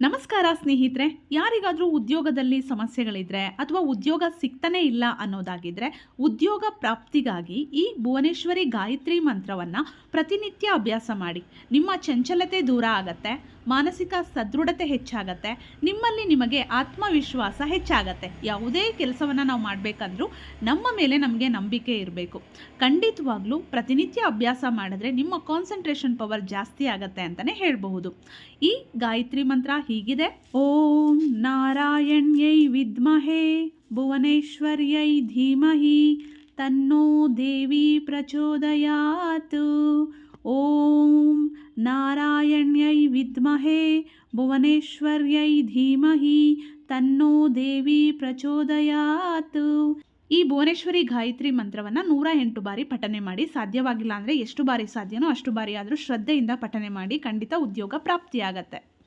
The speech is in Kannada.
ನಮಸ್ಕಾರ ಸ್ನೇಹಿತರೆ, ಯಾರಿಗಾದರೂ ಉದ್ಯೋಗದಲ್ಲಿ ಸಮಸ್ಯೆಗಳಿದ್ರೆ ಅಥವಾ ಉದ್ಯೋಗ ಸಿಗ್ತಾನೇ ಇಲ್ಲ ಅನ್ನೋದಾಗಿದ್ರೆ ಉದ್ಯೋಗ ಪ್ರಾಪ್ತಿಗಾಗಿ ಈ ಭುವನೇಶ್ವರಿ ಗಾಯತ್ರಿ ಮಂತ್ರವನ್ನು ಪ್ರತಿನಿತ್ಯ ಅಭ್ಯಾಸ ಮಾಡಿ. ನಿಮ್ಮ ಚಂಚಲತೆ ದೂರ ಆಗತ್ತೆ. ಮಾನಸಿಕ ಸದೃಢತೆ ಹೆಚ್ಚಾಗತ್ತೆ. ನಿಮ್ಮಲ್ಲಿ ನಿಮಗೆ ಆತ್ಮವಿಶ್ವಾಸ ಹೆಚ್ಚಾಗತ್ತೆ. ಯಾವುದೇ ಕೆಲಸವನ್ನು ನಾವು ಮಾಡಬೇಕಂದ್ರೂ ನಮ್ಮ ಮೇಲೆ ನಮಗೆ ನಂಬಿಕೆ ಇರಬೇಕು. ಖಂಡಿತವಾಗ್ಲೂ ಪ್ರತಿನಿತ್ಯ ಅಭ್ಯಾಸ ಮಾಡಿದ್ರೆ ನಿಮ್ಮ ಕಾನ್ಸಂಟ್ರೇಷನ್ ಪವರ್ ಜಾಸ್ತಿ ಆಗತ್ತೆ ಅಂತಲೇ ಹೇಳಬಹುದು. ಈ ಗಾಯತ್ರಿ ಮಂತ್ರ ಹೀಗಿದೆ. ಓಂ ನಾರಾಯಣ್ಯೈ ವಿದ್ಮಹೇ, ಭುವನೇಶ್ವರ್ಯೈ ಧೀಮಹಿ, ತನ್ನೋ ದೇವಿ ಪ್ರಚೋದಯಾತ್. ಓಂ ನಾರಾಯಣ್ಯೈ ವಿದ್ಮಹೇ, ಭುವನೇಶ್ವರ್ಯೈ ಧೀಮಹಿ, ತನ್ನೋ ದೇವಿ ಪ್ರಚೋದಯಾತ್. ಈ ಭುವನೇಶ್ವರಿ ಗಾಯತ್ರಿ ಮಂತ್ರವನ್ನು ನೂರ ಎಂಟು ಬಾರಿ ಪಠನೆ ಮಾಡಿ ಸಾಧ್ಯವಾಗಿಲ್ಲ ಅಂದರೆ ಎಷ್ಟು ಬಾರಿ ಸಾಧ್ಯನೋ ಅಷ್ಟು ಬಾರಿ ಆದರೂ ಶ್ರದ್ಧೆಯಿಂದ ಪಠನೆ ಮಾಡಿ ಖಂಡಿತ ಉದ್ಯೋಗ ಪ್ರಾಪ್ತಿಯಾಗತ್ತೆ.